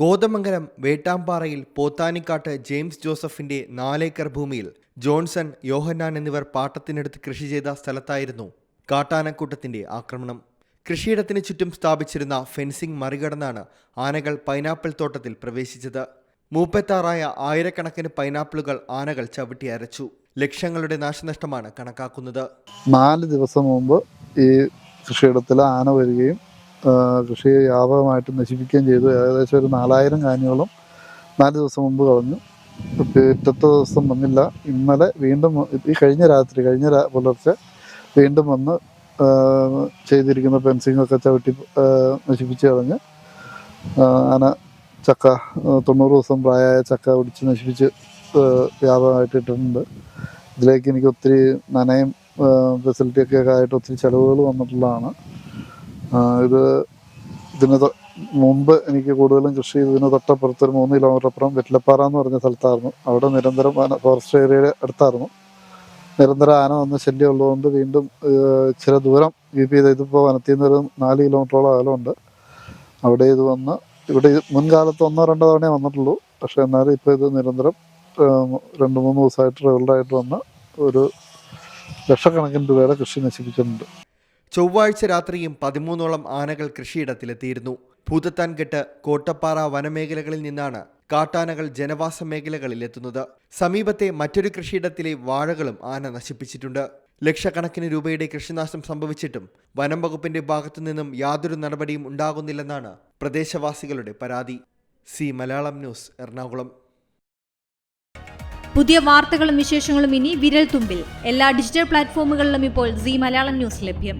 Kothamangalam വേട്ടാമ്പാറയിൽ പോത്താനിക്കാട്ട് James ജോസഫിന്റെ നാലേക്കർ ഭൂമിയിൽ Johnson യോഹന്നാൻ എന്നിവർ പാട്ടത്തിനെടുത്ത് കൃഷി ചെയ്ത സ്ഥലത്തായിരുന്നു കാട്ടാനക്കൂട്ടത്തിന്റെ ആക്രമണം. കൃഷിയിടത്തിന് ചുറ്റും സ്ഥാപിച്ചിരുന്ന ഫെൻസിംഗ് മറികടന്നാണ് ആനകൾ പൈനാപ്പിൾ തോട്ടത്തിൽ പ്രവേശിച്ചത്. മൂപ്പത്താറായ ആയിരക്കണക്കിന് പൈനാപ്പിളുകൾ ആനകൾ ചവിട്ടി അരച്ചു. ലക്ഷങ്ങളുടെ നാശനഷ്ടമാണ് കണക്കാക്കുന്നത്. നാല് ദിവസം മുമ്പ് ഈ കൃഷിയിടത്തിൽ ആന വരികയും കൃഷിയെ വ്യാപകമായിട്ട് നശിപ്പിക്കുകയും ചെയ്തു. ഏകദേശം ഒരു നാലായിരം കാനികളും നാല് ദിവസം മുമ്പ് കളഞ്ഞു. പിറ്റത്തെ ദിവസം വന്നില്ല. ഇന്നലെ വീണ്ടും ഈ കഴിഞ്ഞ രാത്രി കഴിഞ്ഞ പുലർച്ചെ വീണ്ടും വന്ന് ചെയ്തിരിക്കുന്ന പെൻസിങ്ങൊക്കെ ചവിട്ടി നശിപ്പിച്ച് കളഞ്ഞ് ആന ചക്ക തൊണ്ണൂറ് ദിവസം പ്രായമായ ചക്ക ഒടിച്ച് നശിപ്പിച്ച് വ്യാപകമായിട്ട് ഇട്ടിട്ടുണ്ട്. ഇതിലേക്ക് എനിക്ക് ഒത്തിരി നനയും ഫെസിലിറ്റിയൊക്കെ ആയിട്ട് ഒത്തിരി ചിലവുകൾ വന്നിട്ടുള്ളതാണ്. ഇത് ഇതിന് മുമ്പ് എനിക്ക് കൂടുതലും കൃഷി ഇതിന് തൊട്ടപ്പുറത്ത് ഒരു മൂന്ന് കിലോമീറ്റർ അപ്പുറം വെറ്റിലപ്പാറ എന്ന് പറഞ്ഞ സ്ഥലത്തായിരുന്നു. അവിടെ നിരന്തരം ഫോറസ്റ്റ് ഏരിയയുടെ അടുത്തായിരുന്നു. നിരന്തരം ആന വന്ന് ശല്യം ഉള്ളതുകൊണ്ട് വീണ്ടും ചില ദൂരം കീപ്പ് ചെയ്ത് ഇതിപ്പോൾ വനത്തിൽ നിന്ന് ഒരു നാല് കിലോമീറ്ററോളം അകലമുണ്ട് അവിടെ ഇത് വന്ന് ഇവിടെ മുൻകാലത്ത് ഒന്നോ രണ്ടോ തവണയേ വന്നിട്ടുള്ളൂ. പക്ഷേ എന്നാലും ഇപ്പോൾ ഇത് നിരന്തരം രണ്ട് മൂന്ന് ദിവസമായിട്ട് റെഗുലറായിട്ട് വന്ന് ഒരു ലക്ഷക്കണക്കിന് രൂപയുടെ കൃഷി നശിപ്പിച്ചിട്ടുണ്ട്. ചൊവ്വാഴ്ച രാത്രിയും പതിമൂന്നോളം ആനകൾ കൃഷിയിടത്തിലെത്തിയിരുന്നു. ഭൂതത്താൻകെട്ട് കോട്ടപ്പാറ വനമേഖലകളിൽ നിന്നാണ് കാട്ടാനകൾ ജനവാസ മേഖലകളിൽ എത്തുന്നത് സമീപത്തെ മറ്റൊരു കൃഷിയിടത്തിലെ വാഴകളും ആന നശിപ്പിച്ചിട്ടുണ്ട്. ലക്ഷക്കണക്കിന് രൂപയുടെ കൃഷിനാശം സംഭവിച്ചിട്ടും വനം വകുപ്പിന്റെ ഭാഗത്തു നിന്നും യാതൊരു നടപടിയും ഉണ്ടാകുന്നില്ലെന്നാണ് പ്രദേശവാസികളുടെ പരാതി. C Malayalam news Ernakulam. പുതിയ വാർത്തകളും വിശേഷങ്ങളും ഇനി വിരൽ തുമ്പിൽ എല്ലാ ഡിജിറ്റൽ പ്ലാറ്റ്ഫോമുകളിലും ഇപ്പോൾ സി മലയാളം ന്യൂസ് ലഭ്യം.